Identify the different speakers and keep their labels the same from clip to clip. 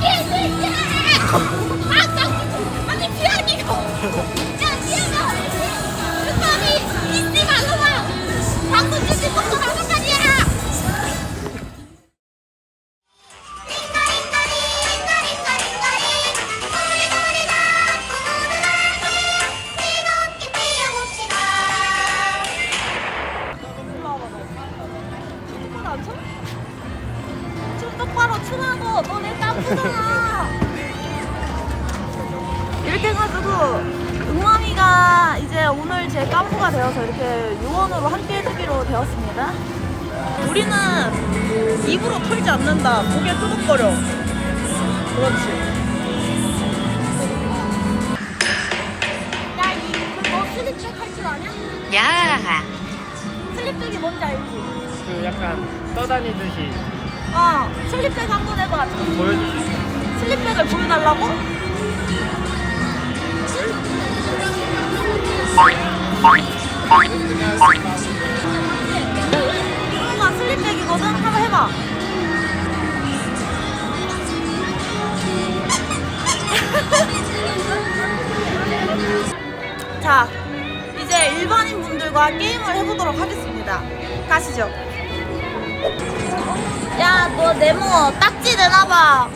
Speaker 1: 谢谢。姐 깐부가 되어서 이렇게 요원으로 함께 해주기로 되었습니다 우리는 입으로 털지 않는다 고개 끄덕거려 그렇지 야이너 슬립백 할줄 아냐?
Speaker 2: 야,
Speaker 1: 슬립백이 뭔지 알지?
Speaker 3: 그 약간 떠다니듯이
Speaker 1: 어 슬립백 한 번 해봐
Speaker 3: 보여줄 수 있어요.
Speaker 1: 슬립백을 보여달라고? 이거가 슬립백이거든? 한번 해봐. 자, 이제 일반인 분들과 게임을 해보도록 하겠습니다. 가시죠. 야, 너 네모 딱지 내놔봐.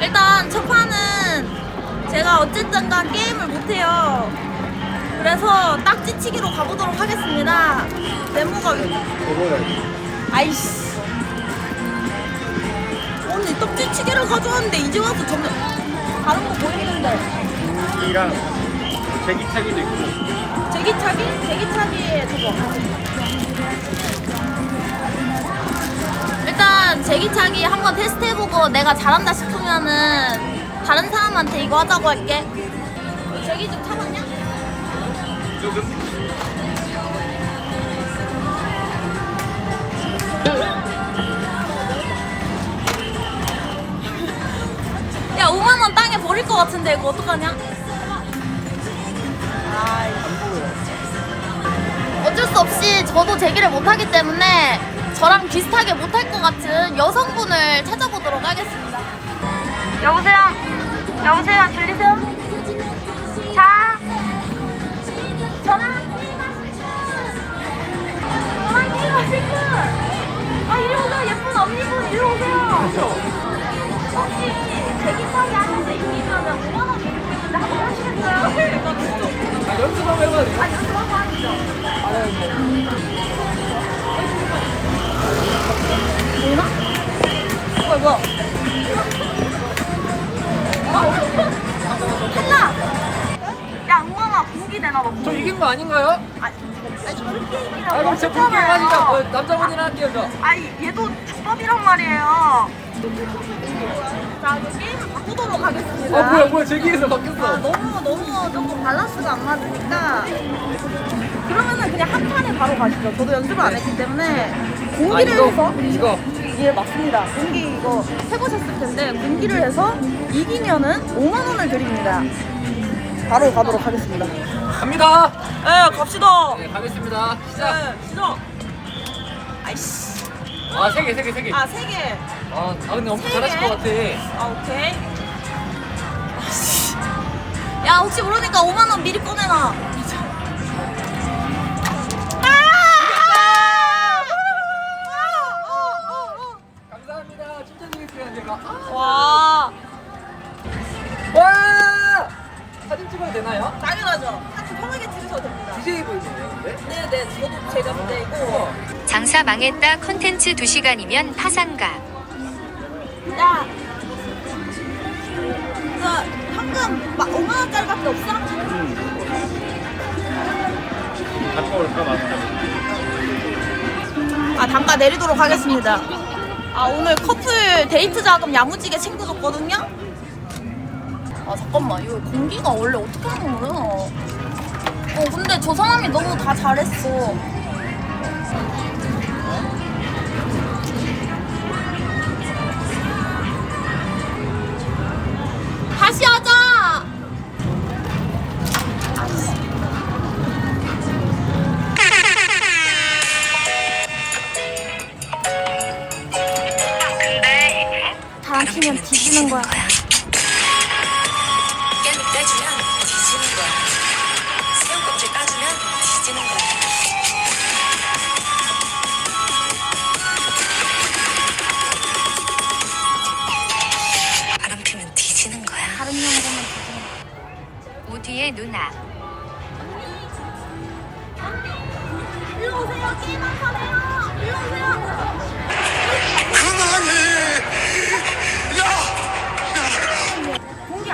Speaker 1: 일단 첫 판은 제가 어쨌든 간 게임을 못해요. 그래서 딱지치기로 가보도록 하겠습니다. 네모가 왜? 아이씨. 언니 딱지치기를 가져왔는데 이제 와서 점점 다른 거 보이는데.
Speaker 3: 이랑 제기차기도 있고
Speaker 1: 제기차기? 제기차기에 저거. 일단 제기차기 한번 테스트해보고 내가 잘한다 싶으면은 다른 사람한테 이거 하자고 할게. 제기 좀 타봤냐? 야 5만 원 땅에 버릴 것 같은데 이거 어떡하냐? 어쩔 수 없이 저도 제기를 못하기 때문에 저랑 비슷하게 못할 것 같은 여성분을 찾아보도록 하겠습니다. 여보세요? 여보세요? 들리세요? 전화. 아이고, 친구. 아, 공기 내놔, 너.
Speaker 3: 저 이긴 거 아닌가요?
Speaker 1: 아, 아니, 불게임이라고.
Speaker 3: 아 그럼 제 볼게 하니까 뭐, 남자분이랑 할게요 저
Speaker 1: 아니, 얘도 족밥이란 말이에요. 자, 게임을 바꾸도록 하겠습니다.
Speaker 3: 아 뭐야 뭐야 제기에서
Speaker 1: 아,
Speaker 3: 바뀌었어
Speaker 1: 너무 너무 조금 밸런스가 안 맞으니까 그러면은 그냥 한 판에 바로 가시죠. 저도 연습을 안 했기 때문에 공기를
Speaker 3: 아, 이거,
Speaker 1: 해서
Speaker 3: 이거.
Speaker 1: 예 맞습니다. 공기 이거 해보셨을 텐데 공기를 해서 이기면은 5만 원을 드립니다. 바로 가도록 하겠습니다.
Speaker 3: 갑니다
Speaker 1: 네 갑시다.
Speaker 3: 네 가겠습니다 시작
Speaker 1: 네 시작. 아이씨.
Speaker 3: 아 세 개 세 개 세 개아
Speaker 1: 아세 개.
Speaker 3: 아, 근데 엄청
Speaker 1: 세
Speaker 3: 잘하실
Speaker 1: 개?
Speaker 3: 것 같아
Speaker 1: 아 오케이. 아이씨. 야 혹시 모르니까 5만 원 미리 꺼내놔.
Speaker 2: 망했다 컨텐츠 2시간이면 파산가.
Speaker 1: 야. 저 현금 막 5만 원짜리밖에 없어?
Speaker 3: 갖고 올까 맞다
Speaker 1: 아 단가 내리도록 하겠습니다. 아 오늘 커플 데이트 자금 야무지게 챙겨줬거든요. 아 잠깐만 이거 공기가 원래 어떻게 하는 거야? 어 근데 저 사람이 너무 다 잘했어. 피면 뒤지는 거야.
Speaker 4: 깨 떼주면 뒤지는 거야. 수영 껍질 까주면 뒤지는 거야. 바람 피면 뒤지는 거야.
Speaker 1: 다른 뒤지는
Speaker 2: 오디의 누나.
Speaker 1: 일로 오세요. 게임 한판 해요. 일로 오세요. 공기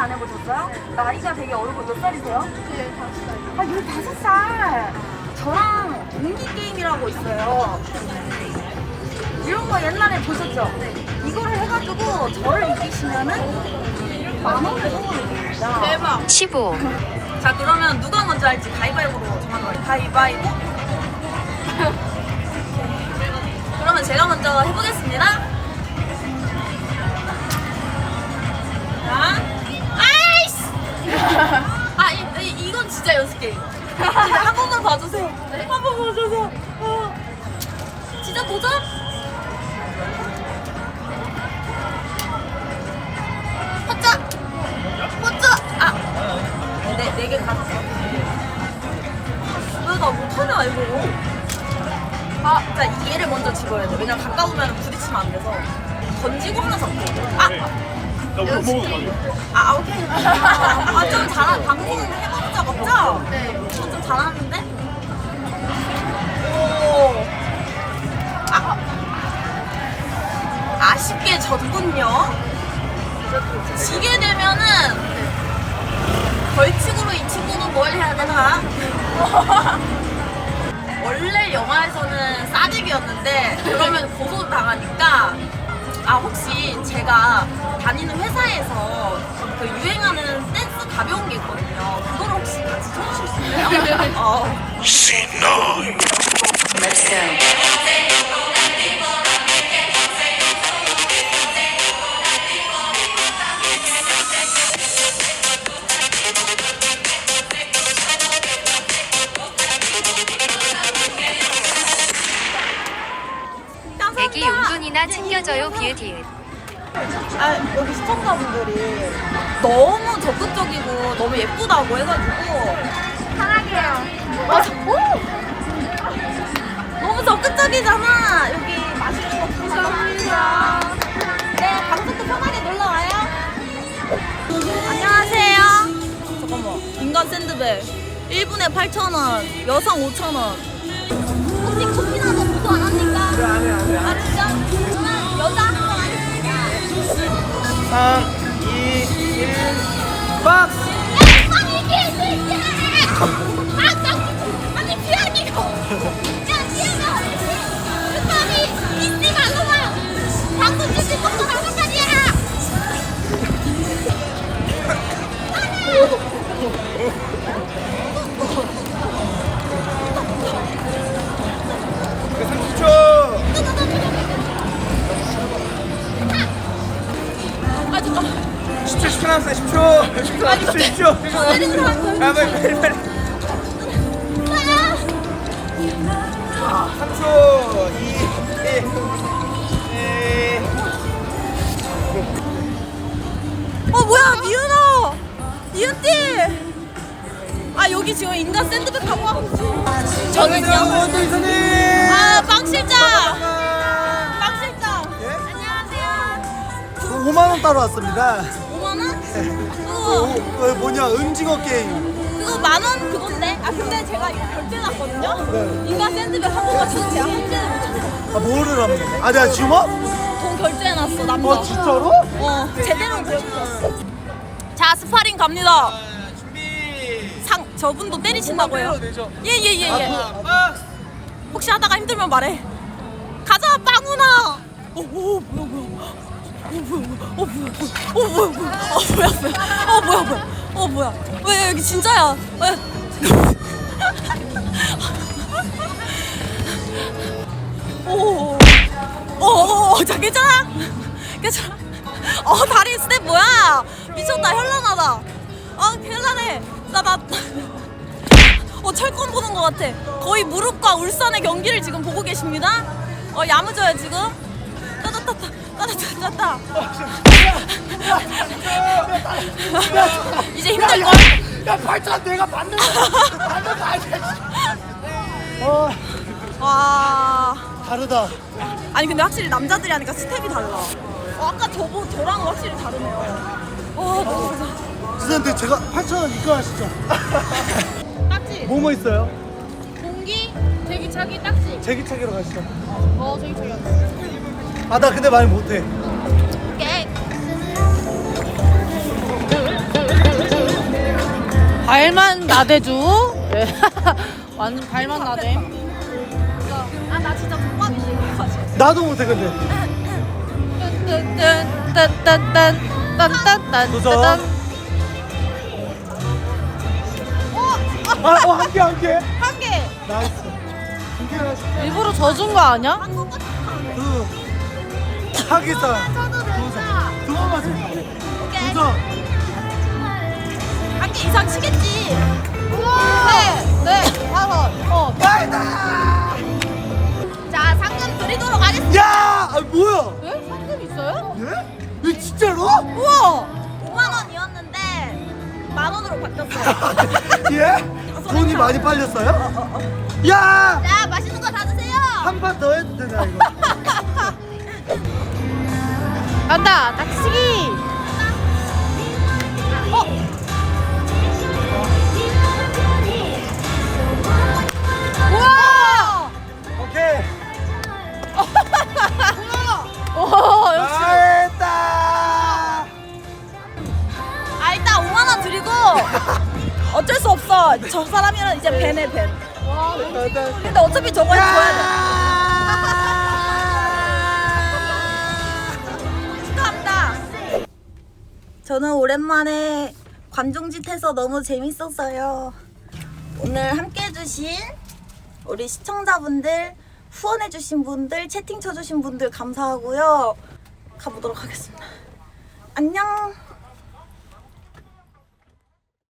Speaker 1: 안 해보셨어요? 나이가 되게 어리고 몇 살이세요? 15살. 아, 15살. 저랑 공기 게임이라고 있어요. 이런 거 옛날에 보셨죠? 이거를 해가지고 저를 이기시면은 만 원을 선물로 드립니다. 대박.
Speaker 2: 15.
Speaker 1: 자, 그러면 누가 먼저 할지 가위바위보로 정하는 거예요. 가위바위보. 그러면 제가 먼저 해보겠습니다. 아, 이, 이, 이건 진짜 연습 게임. 진짜 한 번만 봐주세요. 한 번만 봐주세요. 어. 진짜 도전? 호짜! 호짜! 아! 네, 네개 가졌어. 왜나 못하냐, 이거. 아, 자, 얘를 먼저 집어야 돼. 왜냐면 가까우면 부딪히면 안 돼서. 던지고 하나 잡고. 아!
Speaker 3: 나뭐 먹을 거야?
Speaker 1: 아, 오케이. 졌군요. 지게 되면은 벌칙으로 이 친구는 뭘 해야 되나? 원래 영화에서는 싸대기였는데 그러면 고소 당하니까 아 혹시 제가 다니는 회사에서 그 유행하는 댄스 가벼운 게 있거든요. 그거를 혹시 같이 쳐주실 수 있나요? 어.
Speaker 4: Let's go.
Speaker 2: 용돈이나 챙겨줘요 비읍디읍.
Speaker 1: 아, 여기 시청자분들이 너무 적극적이고 너무 예쁘다고 해가지고 사랑해요. 아, 오! 너무 적극적이잖아. 여기 맛있는 거 감사합니다. 네, 방송도 편하게 놀러 와요. 안녕하세요. 잠깐만. 인간 샌드백 1분에 8,000원, 여성 5,000원. 혹시 커피나도 보고 안 합니까?
Speaker 3: 안 해, 3, 2, 1, 박 남았어요, 10초! 10초 남았어요, 10초!
Speaker 1: 때리는 사람
Speaker 3: 아, 빨리, 빨리, 빨리.
Speaker 1: 아
Speaker 3: 3초, 2, 1. 네.
Speaker 1: 어 뭐야 미은아 미은띠 아 여기 지금 인간 샌드백 하고 저는요
Speaker 3: 원도 이사님!
Speaker 1: 아 빵 실장
Speaker 3: 아,
Speaker 1: 빵 실장
Speaker 3: 예?
Speaker 1: 안녕하세요
Speaker 5: 5만 원 따로 왔습니다.
Speaker 1: 5만 원?
Speaker 5: 어,
Speaker 1: 그거
Speaker 5: 어, 뭐냐, 은징어 게임.
Speaker 1: 그거 만 원 그건데? 아 근데 제가 이거 결제해놨거든요?
Speaker 5: 네.
Speaker 1: 인간 샌드백 한 번만 주세요 제가 결제를 못 했어
Speaker 5: 아, 뭐를 돼? 아, 내가 지금 와?
Speaker 1: 돈 결제해놨어 남자
Speaker 5: 어, 진짜로?
Speaker 1: 어 제대로 결제했어 자 스파링 갑니다
Speaker 3: 준비!
Speaker 1: 상 저분도 때리신다고 해요
Speaker 3: 되죠?
Speaker 1: 예예 예 예
Speaker 3: 박스!
Speaker 1: 혹시 하다가 힘들면 말해 가자 빵우나 어, 어 뭐야 뭐야 어 뭐야 뭐야 어 뭐야 어 뭐야 어 뭐야 어 뭐야 어 뭐야 왜 여기 진짜야 왜 오, 오, 오, 자 괜찮아? 괜찮아? 어 다리 스텝 뭐야? 미쳤다 현란하다. 아 현란해. 나 나. 어 철권 보는 것 같아. 거의 무릎과 울산의 경기를 지금 보고 계십니다. 어 야무져요 지금. 따다따따 따 다따따. 이제 힘들 걸?
Speaker 5: 야 8천 내가 받는 거 받는 거 아니야 어
Speaker 1: 와.
Speaker 5: 다르다
Speaker 1: 아니 근데 확실히 남자들이 하니까 스텝이 달라. 어, 아까 저보 저랑 확실히 다르네요. 와 너무 좋다.
Speaker 5: 죄송한데 제가 8천 원 입금하시죠
Speaker 1: 딱지.
Speaker 5: 뭐 뭐 있어요?
Speaker 1: 공기, 제기차기, 딱지.
Speaker 5: 제기차기로 가시죠
Speaker 1: 어 제기차기.
Speaker 5: 아 나 근데 말 못해.
Speaker 6: 발만 나대주. 네. 완전 발만 나대.
Speaker 1: 아나 진짜 이거까지.
Speaker 5: 나도 못해 근데
Speaker 6: 딴딴딴딴딴딴딴.
Speaker 5: 도전 아, 어, 한 개, 한 개.
Speaker 1: 한 개.
Speaker 5: 나이스. 두 개나 하시
Speaker 6: 일부러 져준 거 아니야?
Speaker 1: 같아.
Speaker 5: 두. 하기사.
Speaker 1: 저도 된다.
Speaker 5: 두번 맞을
Speaker 1: 오케이.
Speaker 5: 도전.
Speaker 1: 한개 이상 치겠지.
Speaker 6: 네, 네, 다섯. 어!
Speaker 1: 자 상금 드리도록 하겠습니다.
Speaker 5: 야! 아, 뭐야?
Speaker 6: 왜? 상금 있어요?
Speaker 5: 예? 이거 진짜로?
Speaker 6: 우와!
Speaker 1: 5만 원이었는데 만 원으로 바뀌었어.
Speaker 5: 예? 돈이 많이 빨렸어요? 야!
Speaker 1: 자 맛있는 거 다 드세요.
Speaker 5: 한 판 더 해도 되나, 이거?
Speaker 6: 간다, 닥치기! 어?
Speaker 1: 저는 오랜만에 관종짓 해서 너무 재밌었어요. 오늘 함께 해주신 우리 시청자분들, 후원해주신 분들, 채팅 쳐주신 분들 감사하고요. 가보도록 하겠습니다. 안녕.